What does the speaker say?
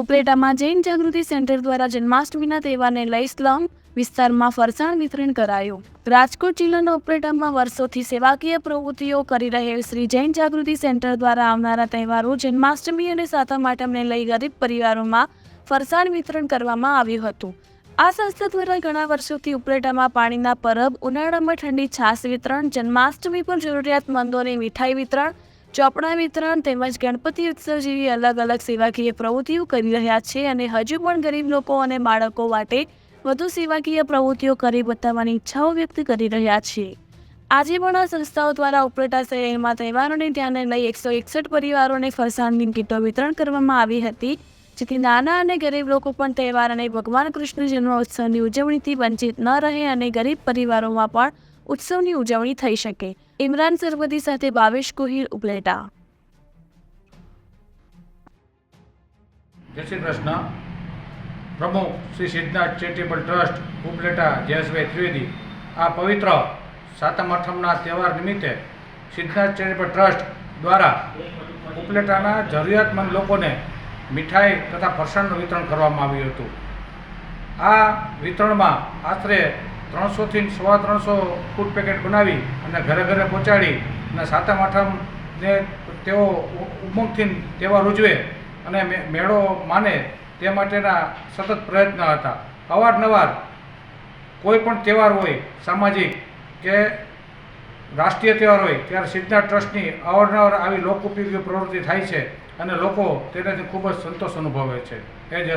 ઉપલેટામાં જૈન જાગૃતિ centre દ્વારા જન્માષ્ટમીના તહેવારને લઈ સ્લમ વિસ્તારમાં ફરસાણ વિતરણ કરાયું. રાજકોટ જિલ્લાના ઉપલેટામાં વર્ષોથી સેવાકીય પ્રવૃત્તિઓ કરી રહેલ શ્રી જૈન જાગૃતિ સેન્ટર દ્વારા આવનારા તહેવારો જન્માષ્ટમી અને સાતમ આઠમને લઈ ગરીબ પરિવારોમાં ફરસાણ વિતરણ કરવામાં આવ્યું હતું. આ સંસ્થા દ્વારા ઘણા વર્ષોથી ઉપલેટામાં પાણીના પરબ, ઉનાળામાં ઠંડી છાશ વિતરણ, જન્માષ્ટમી પર જરૂરિયાતમંદોને મીઠાઈ વિતરણ ચોપડા વિતરણ તેમજ ગણપતિ ઉત્સવ જેવી અલગ અલગ સેવાકીય પ્રવૃત્તિઓ કરી રહ્યા છે અને હજુ પણ ગરીબ લોકો અને બાળકો માટે વધુ સેવાકીય પ્રવૃત્તિઓ કરી બતાવવાની ઈચ્છાઓ વ્યક્ત કરી રહ્યા છે. આજે પણ આ સંસ્થાઓ દ્વારા ઉપલેટા શહેરમાં તહેવારોને ધ્યાને લઈ એકસો એકસઠ પરિવારોને ફરસાણની કીટો વિતરણ કરવામાં આવી હતી, જેથી નાના અને ગરીબ લોકો પણ તહેવાર અને ભગવાન કૃષ્ણ જન્મોત્સવની ઉજવણીથી વંચિત ન રહે અને ગરીબ પરિવારોમાં પણ ઉત્સવની ઉજવણી થઈ શકે. ઇમરાન સરવદી સાથે ભાવેશ કોહિર ઉપલેટા. જય શ્રી કૃષ્ણ. પ્રમુખ શ્રી સિદ્ધનાથ ચેરિટેબલ ટ્રસ્ટ, ઉપલેટા જયેશભાઈ ત્રિવેદી. આ પવિત્ર સાતમ આઠમના તહેવાર નિમિત્તે સિદ્ધનાથ ચેરિટેબલ ટ્રસ્ટ દ્વારા ઉપલેટાના જરૂરિયાતમંદ લોકોને મીઠાઈ તથા ફરસાણનું વિતરણ કરવામાં આવ્યું હતું. આ વિતરણમાં આશરે ત્રણસોથી સવા ત્રણસો ફૂડ પેકેટ બનાવી અને ઘરે ઘરે પહોંચાડી અને સાતમ આઠમને તેઓ ઉમંગથી તહેવાર ઉજવે અને મેળો માને તે માટેના સતત પ્રયત્ન હતા. અવારનવાર કોઈ પણ તહેવાર હોય, સામાજિક કે રાષ્ટ્રીય તહેવાર હોય, ત્યારે સિદ્ધનાથ ટ્રસ્ટની અવારનવાર આવી લોક ઉપયોગી પ્રવૃત્તિ થાય છે અને લોકો તેનાથી ખૂબ જ સંતોષ અનુભવે છે. એ જ